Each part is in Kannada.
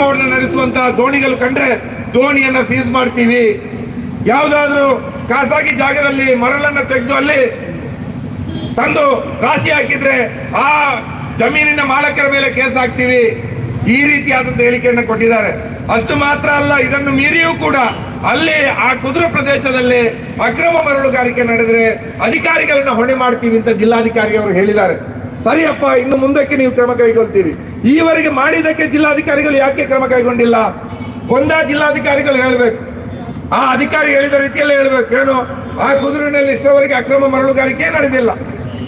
ಅಕ್ರಮವನ್ನು ನಡೆಸುವಂತಹ ದೋಣಿಗಳು ಕಂಡ್ರೆ ದೋಣಿಯನ್ನ ಸೀಸ್ ಮಾಡ್ತೀವಿ. ಯಾವುದಾದ್ರೂ ಖಾಸಗಿ ಜಾಗದಲ್ಲಿ ಮರಳನ್ನ ತೆಗೆದು ಅಲ್ಲಿ ತಂದು ರಾಶಿ ಹಾಕಿದ್ರೆ ಆ ಜಮೀನಿನ ಮಾಲಕರ ಮೇಲೆ ಕೇಸ್ ಹಾಕ್ತೀವಿ. ಈ ರೀತಿಯಾದಂತ ಹೇಳಿಕೆಯನ್ನು ಕೊಟ್ಟಿದ್ದಾರೆ. ಅಷ್ಟು ಮಾತ್ರ ಅಲ್ಲ, ಇದನ್ನು ಮೀರಿಯೂ ಕೂಡ ಅಲ್ಲಿ ಆ ಕುದುರೆ ಪ್ರದೇಶದಲ್ಲಿ ಅಕ್ರಮ ಮರಳುಗಾರಿಕೆ ನಡೆದ್ರೆ ಅಧಿಕಾರಿಗಳನ್ನ ಹೊಣೆ ಮಾಡ್ತೀವಿ ಅಂತ ಜಿಲ್ಲಾಧಿಕಾರಿ ಹೇಳಿದ್ದಾರೆ. ಸರಿಯಪ್ಪ, ಇನ್ನು ಮುಂದಕ್ಕೆ ನೀವು ಕ್ರಮ ಕೈಗೊಳ್ತೀರಿ. ಈವರೆಗೆ ಮಾಡಿದಕ್ಕೆ ಜಿಲ್ಲಾಧಿಕಾರಿಗಳು ಯಾಕೆ ಕ್ರಮ ಕೈಗೊಂಡಿಲ್ಲ? ಒಂದಾ ಜಿಲ್ಲಾಧಿಕಾರಿಗಳು ಹೇಳಬೇಕು. ಆ ಅಧಿಕಾರಿ ಹೇಳಿದ ರೀತಿಯಲ್ಲೇ ಹೇಳಬೇಕು. ಏನು? ಆ ಕುದುರಿನಲ್ಲಿ ಇಷ್ಟವರೆಗೆ ಅಕ್ರಮ ಮರಳುಗಾರಿಕೆ ನಡೆದಿಲ್ಲ.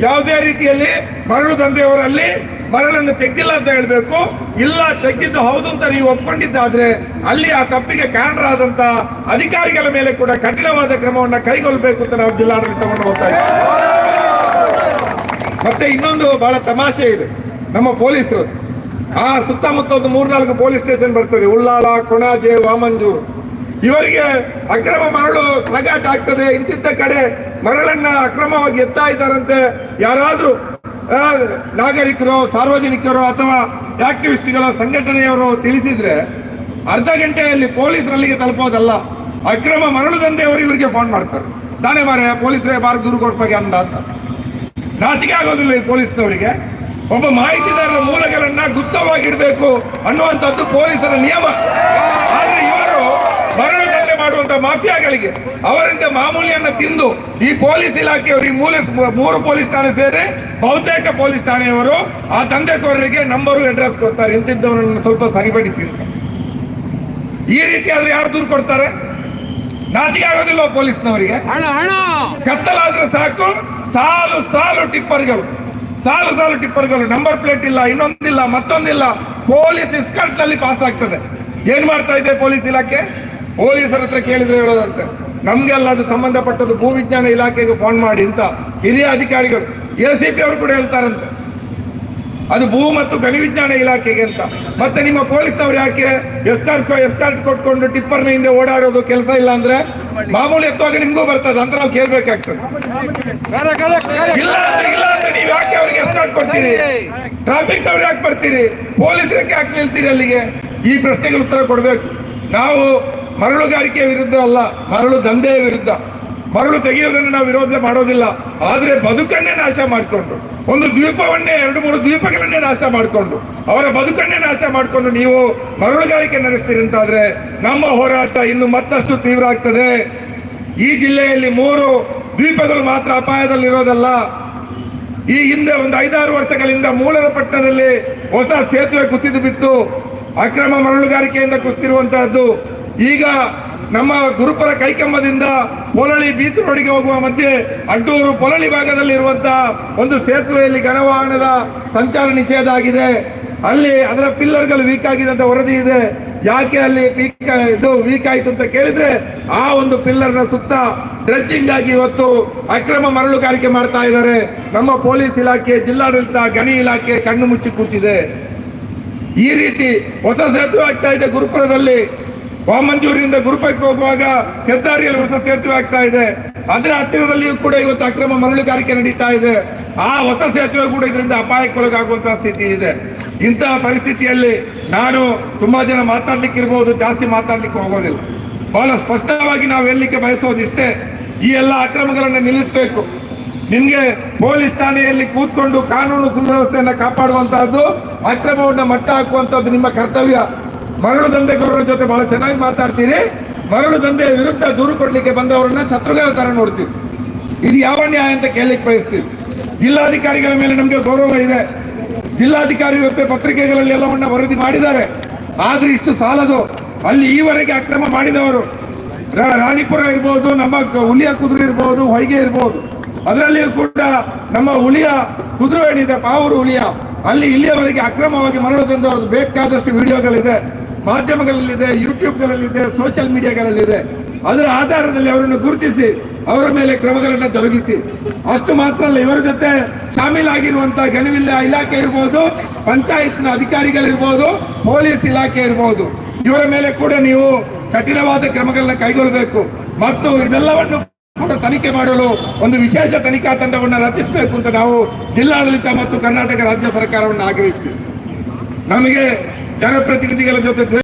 ಯಾವುದೇ ರೀತಿಯಲ್ಲಿ ಮರಳು ದಂಧೆಯವರಲ್ಲಿ ಮರಳನ್ನು ತೆಗ್ದಿಲ್ಲ ಅಂತ ಹೇಳಬೇಕು. ಇಲ್ಲ, ತೆಗ್ದಿದ್ದು ಹೌದು ಅಂತ ನೀವು ಒಪ್ಕೊಂಡಿದ್ದಾದ್ರೆ ಅಲ್ಲಿ ಆ ತಪ್ಪಿಗೆ ಕಾರಣರಾದಂತ ಅಧಿಕಾರಿಗಳ ಮೇಲೆ ಕೂಡ ಕಠಿಣವಾದ ಕ್ರಮವನ್ನು ಕೈಗೊಳ್ಳಬೇಕು ಅಂತ ನಾವು ಜಿಲ್ಲಾಡಳಿತವನ್ನು ಹೋಗ್ತಾ ಇದ್ದೀವಿ ಮತ್ತೆ ಇನ್ನೊಂದು ಬಹಳ ತಮಾಷೆ ಇದೆ. ನಮ್ಮ ಪೊಲೀಸರು. ಆ ಸುತ್ತಮುತ್ತ ಒಂದು ಮೂರ್ನಾಲ್ಕು ಪೊಲೀಸ್ ಸ್ಟೇಷನ್ ಬರ್ತದೆ. ಉಳ್ಳಾಲ, ಕೊಣಾಜೆ, ವಾಮಂಜೂರು. ಇವರಿಗೆ ಅಕ್ರಮ ಮರಳು ನಗಾಟ ಆಗ್ತದೆ. ಇಂತಿದ್ದ ಕಡೆ ಮರಳನ್ನ ಅಕ್ರಮವಾಗಿ ಎತ್ತಾ ಇದ್ದಾರಂತೆ ಯಾರಾದ್ರೂ ನಾಗರಿಕರು, ಸಾರ್ವಜನಿಕರು ಅಥವಾ ಆಕ್ಟಿವಿಸ್ಟ್ಗಳ ಸಂಘಟನೆಯವರು ತಿಳಿಸಿದ್ರೆ ಅರ್ಧ ಗಂಟೆಯಲ್ಲಿ ಪೊಲೀಸರಲ್ಲಿಗೆ ತಲುಪೋದಲ್ಲ. ಅಕ್ರಮ ಮರಳು ದಂಧೆಯವರು ಇವರಿಗೆ ಫೋನ್ ಮಾಡ್ತಾರೆ. ತಾನೇ ಮಾರೇ ಪೊಲೀಸರೇ ಬಾರ ದೂರು ಕೊಡ್ಬೇಕು ಅಂತ. ನಾಚಿಕೆ ಆಗೋದಿಲ್ಲ ಈ ಪೊಲೀಸ್ನವರಿಗೆ. ಒಬ್ಬ ಮಾಹಿತಿದಾರರ ಮೂಲಗಳನ್ನ ಗುಪ್ತವಾಗಿಡಬೇಕು ಅನ್ನುವಂಥದ್ದು ಪೊಲೀಸರ ನಿಯಮ. ಆದರೆ ಇವರು ಮರಳು ದಂಧೆ ಮಾಡುವಂತ ಮಾಫಿಯಾಗಳಿಗೆ ಅವರಿಂದ ಮಾಮೂಲಿಯನ್ನ ತಿಂದು ಈ ಪೊಲೀಸ್ ಇಲಾಖೆಯವರು, ಈ ಮೂಲ ಮೂರು ಪೊಲೀಸ್ ಠಾಣೆ ಸೇರಿ ಬಹುತೇಕ ಪೊಲೀಸ್ ಠಾಣೆಯವರು ಆ ದಂಧೆಕೋರರಿಗೆ ನಂಬರು ಅಡ್ರೆಸ್ ಕೊಡ್ತಾರೆ. ಇಂತಿದ್ದವರನ್ನು ಸ್ವಲ್ಪ ಸರಿಪಡಿಸಿ ಈ ರೀತಿ ಆದ್ರೆ ಯಾರು ದೂರು ಕೊಡ್ತಾರೆ? ನಾಚಿಕೆ ಆಗೋದಿಲ್ಲ ಪೊಲೀಸ್ನವರಿಗೆ. ಹಣ ಹಣ. ಕತ್ತಲಾದ್ರೆ ಸಾಕು ಸಾಲು ಸಾಲು ಟಿಪ್ಪರ್ಗಳು. ಸಾಲು ಸಾಲು ಟಿಪ್ಪರ್ಗಳು. ನಂಬರ್ ಪ್ಲೇಟ್ ಇಲ್ಲ ಇನ್ನೊಂದಿಲ್ಲ ಮತ್ತೊಂದಿಲ್ಲ. ಪೊಲೀಸ್ ಇಸ್ಕರ್ಟ್ನಲ್ಲಿ ಪಾಸ್ ಆಗ್ತದೆ ಏನ್ ಮಾಡ್ತಾ ಇದೆ ಪೊಲೀಸ್ ಇಲಾಖೆ? ಪೊಲೀಸರ ಹತ್ರ ಕೇಳಿದ್ರೆ ಹೇಳೋದಂತೆ. ನಮ್ಗೆಲ್ಲ ಅದು ಸಂಬಂಧಪಟ್ಟದ್ದು ಭೂವಿಜ್ಞಾನ ಇಲಾಖೆಗೆ ಫೋನ್ ಮಾಡಿ ಅಂತ ಹಿರಿಯ ಅಧಿಕಾರಿಗಳು. ಎ ಸಿ ಪಿ ಅವರು ಕೂಡ ಹೇಳ್ತಾರಂತೆ. ಅದು ಭೂ ಮತ್ತು ಗಣಿ ವಿಜ್ಞಾನ ಇಲಾಖೆಗೆ ಅಂತ. ಮತ್ತೆ ನಿಮ್ಮ ಪೊಲೀಸ್ನವ್ರು ಯಾಕೆ ಎಸ್ಕಾರ್ಟ್ ಎಸ್ಕಾರ್ಟ್ ಕೊಟ್ಕೊಂಡು ಟಿಪ್ಪರ್ನ ಹಿಂದೆ ಓಡಾಡೋದು ಕೆಲಸ ಇಲ್ಲ ಅಂದ್ರೆ ಮಾಮೂಲಿ ಎತ್ತುವಾಗ ನಿಮ್ಗೂ ಬರ್ತದೆ ಅಂತ ನಾವು ಕೇಳ್ಬೇಕಾಗ್ತದೆ. ಇಲ್ಲ ಇಲ್ಲ ನೀವು ಯಾಕೆ ಅವ್ರಿಗೆ ಎಸ್ಕಾರ್ಟ್ ಕೊಡ್ತೀರಿ? ಟ್ರಾಫಿಕ್ ಅವ್ರು ಯಾಕೆ ಬರ್ತೀರಿ? ಪೊಲೀಸರಿಗೆ ಯಾಕೆ ನಿಲ್ತೀರಿ ಅಲ್ಲಿಗೆ? ಈ ಪ್ರಶ್ನೆಗೆ ಉತ್ತರ ಕೊಡಬೇಕು. ನಾವು ಮರಳುಗಾರಿಕೆ ವಿರುದ್ಧ ಅಲ್ಲ ಮರಳು ದಂಧೆಯ ವಿರುದ್ಧ. ಮರಳು ತೆಗೆಯೋದನ್ನು ನಾವು ವಿರೋಧ ಮಾಡೋದಿಲ್ಲ. ಆದರೆ ಬದುಕನ್ನೇ ನಾಶ ಮಾಡಿಕೊಂಡು, ಒಂದು ದ್ವೀಪವನ್ನೇ, ಎರಡು, ಮೂರು ದ್ವೀಪಗಳನ್ನೇ ನಾಶ ಮಾಡಿಕೊಂಡು, ಅವರ ಬದುಕನ್ನೇ ನಾಶ ಮಾಡಿಕೊಂಡು ನೀವು ಮರಳುಗಾರಿಕೆ ನಡೆಸ್ತೀರಿ ಅಂತಾದರೆ ನಮ್ಮ ಹೋರಾಟ ಇನ್ನು ಮತ್ತಷ್ಟು ತೀವ್ರ ಆಗ್ತದೆ. ಈ ಜಿಲ್ಲೆಯಲ್ಲಿ ಮೂರು ದ್ವೀಪಗಳು ಮಾತ್ರ ಅಪಾಯದಲ್ಲಿರೋದಲ್ಲ. ಈ ಹಿಂದೆ ಒಂದು ಐದಾರು ವರ್ಷಗಳಿಂದ ಮೂಲರ ಪಟ್ಟಣದಲ್ಲಿ ಹೊಸ ಸೇತುವೆ ಕುಸಿದು ಬಿತ್ತು. ಅಕ್ರಮ ಮರಳುಗಾರಿಕೆಯಿಂದ ಕುಸಿತಿರುವಂತಹದ್ದು ಈಗ ನಮ್ಮ ಗುರುಪರ ಕೈಕಂಬದಿಂದ ಪೊಲಳಿ ಬೀಚ್ ರೋಡಿಗೆ ಹೋಗುವ ಮಧ್ಯೆ ಅಡ್ಡೂರು ಪೊಲಳಿ ಭಾಗದಲ್ಲಿ ಇರುವಂತಹ ಒಂದು ಸೇತುವೆಯಲ್ಲಿ ಘನವಾಹನದ ಸಂಚಾರ ನಿಷೇಧ ಆಗಿದೆ. ಅಲ್ಲಿ ಅದರ ಪಿಲ್ಲರ್ಗಳು ವೀಕ್ ಆಗಿದೆ ಅಂತ ವರದಿ ಇದೆ. ಯಾಕೆ ಅಲ್ಲಿ ಇದು ವೀಕ್ ಆಯ್ತು ಅಂತ ಕೇಳಿದ್ರೆ ಆ ಒಂದು ಪಿಲ್ಲರ್ನ ಸುತ್ತ ಡ್ರೆಜ್ಜಿಂಗ್ ಆಗಿ ಇವತ್ತು ಅಕ್ರಮ ಮರಳುಗಾರಿಕೆ ಮಾಡ್ತಾ ಇದ್ದಾರೆ. ನಮ್ಮ ಪೊಲೀಸ್ ಇಲಾಖೆ, ಜಿಲ್ಲಾಡಳಿತ, ಗಣಿ ಇಲಾಖೆ ಕಣ್ಣು ಮುಚ್ಚಿ ಕೂತಿದೆ. ಈ ರೀತಿ ಹೊಸ ಸೇತುವೆ ಆಗ್ತಾ ಇದೆ ಗುರುಪುರದಲ್ಲಿ. ವಾಮಂಜೂರಿನಿಂದ ಗುರುಪಕ್ಕೆ ಹೋಗುವಾಗ ಹೆದ್ದಾರಿಯಲ್ಲಿ ಹೊಸ ಸೇತುವೆ ಆಗ್ತಾ ಇದೆ. ಅದರ ಹತ್ತಿರದಲ್ಲಿಯೂ ಕೂಡ ಇವತ್ತು ಅಕ್ರಮ ಮರಳುಗಾರಿಕೆ ನಡೀತಾ ಇದೆ. ಆ ಹೊಸ ಸೇತುವೆ ಕೂಡ ಇದರಿಂದ ಅಪಾಯಕ್ಕೊಳಗಾಗುವಂತಹ ಸ್ಥಿತಿ ಇದೆ. ಇಂತಹ ಪರಿಸ್ಥಿತಿಯಲ್ಲಿ ನಾನು ತುಂಬಾ ಜನ ಮಾತಾಡ್ಲಿಕ್ಕೆ ಇರ್ಬೋದು ಜಾಸ್ತಿ ಮಾತಾಡ್ಲಿಕ್ಕೆ ಹೋಗೋದಿಲ್ಲ. ಬಹಳ ಸ್ಪಷ್ಟವಾಗಿ ನಾವು ಹೇಳಲಿಕ್ಕೆ ಬಯಸೋದಿಷ್ಟೇ, ಈ ಎಲ್ಲ ಅಕ್ರಮಗಳನ್ನು ನಿಲ್ಲಿಸಬೇಕು. ನಿಮಗೆ ಪೊಲೀಸ್ ಠಾಣೆಯಲ್ಲಿ ಕೂತ್ಕೊಂಡು ಕಾನೂನು ಸುವ್ಯವಸ್ಥೆಯನ್ನು ಕಾಪಾಡುವಂತಹದ್ದು, ಅಕ್ರಮವನ್ನು ಮಟ್ಟ ಹಾಕುವಂತಹದ್ದು ನಿಮ್ಮ ಕರ್ತವ್ಯ. ಮರಳು ದಂಧೆಗಾರರ ಜೊತೆ ಬಹಳ ಚೆನ್ನಾಗಿ ಮಾತಾಡ್ತೀರಿ. ಮರಳು ದಂಧೆಯ ವಿರುದ್ಧ ದೂರು ಕೊಡ್ಲಿಕ್ಕೆ ಬಂದವರನ್ನ ಶತ್ರುಗಳ ತರ ನೋಡ್ತೀವಿ. ಇದು ಯಾವ ನ್ಯಾಯ ಅಂತ ಕೇಳಲಿಕ್ಕೆ ಬಯಸ್ತೀವಿ. ಜಿಲ್ಲಾಧಿಕಾರಿಗಳ ಮೇಲೆ ನಮಗೆ ಗೌರವ ಇದೆ. ಜಿಲ್ಲಾಧಿಕಾರಿ ಪತ್ರಿಕೆಗಳಲ್ಲಿ ಎಲ್ಲವನ್ನ ವರದಿ ಮಾಡಿದ್ದಾರೆ. ಆದ್ರೆ ಇಷ್ಟು ಸಾಲದು. ಅಲ್ಲಿ ಈವರೆಗೆ ಅಕ್ರಮ ಮಾಡಿದವರು. ರಾಣಿಪುರ ಇರ್ಬೋದು, ನಮ್ಮ ಹುಲಿಯ ಕುದುರೆ ಇರ್ಬೋದು, ಹೊಯ್ಗೆ ಇರ್ಬೋದು. ಅದರಲ್ಲಿಯೂ ಕೂಡ ನಮ್ಮ ಹುಲಿಯ ಕುದುರೆ ಏನಿದೆ, ಪಾವೂರು ಹುಲಿಯ, ಅಲ್ಲಿ ಇಲ್ಲಿಯವರೆಗೆ ಅಕ್ರಮವಾಗಿ ಮರಳು ತಂದವರು ಬೇಕಾದಷ್ಟು ವಿಡಿಯೋಗಳಿದೆ. ಮಾಧ್ಯಮಗಳಲ್ಲಿದೆ, ಯೂಟ್ಯೂಬ್ಗಳಲ್ಲಿದೆ ಸೋಷಿಯಲ್ ಮೀಡಿಯಾಗಳಲ್ಲಿದೆ ಅದರ ಆಧಾರದಲ್ಲಿ ಅವರನ್ನು ಗುರುತಿಸಿ, ಅವರ ಮೇಲೆ ಕ್ರಮಗಳನ್ನು ಜರುಗಿಸಿ ಅಷ್ಟು ಮಾತ್ರ ಅಲ್ಲ, ಇವರ ಜೊತೆ ಶಾಮೀಲಾಗಿರುವಂತಹ ಗಣವಿಲ್ಲ ಇಲಾಖೆ ಇರ್ಬೋದು, ಪಂಚಾಯತ್ನ ಅಧಿಕಾರಿಗಳಿರ್ಬೋದು, ಪೊಲೀಸ್ ಇಲಾಖೆ ಇರ್ಬೋದು. ಇವರ ಮೇಲೆ ಕೂಡ ನೀವು ಕಠಿಣವಾದ ಕ್ರಮಗಳನ್ನ ಕೈಗೊಳ್ಳಬೇಕು. ಮತ್ತು ಇದೆಲ್ಲವನ್ನು ಕೂಡ ತನಿಖೆ ಮಾಡಲು ಒಂದು ವಿಶೇಷ ತನಿಖಾ ತಂಡವನ್ನು ರಚಿಸಬೇಕು ಅಂತ ನಾವು ಜಿಲ್ಲಾಡಳಿತ ಮತ್ತು ಕರ್ನಾಟಕ ರಾಜ್ಯ ಸರ್ಕಾರವನ್ನು ಆಗ್ರಹಿಸ್ತೀವಿ. ನಮಗೆ ಜನಪ್ರತಿನಿಧಿಗಳ ಜೊತೆ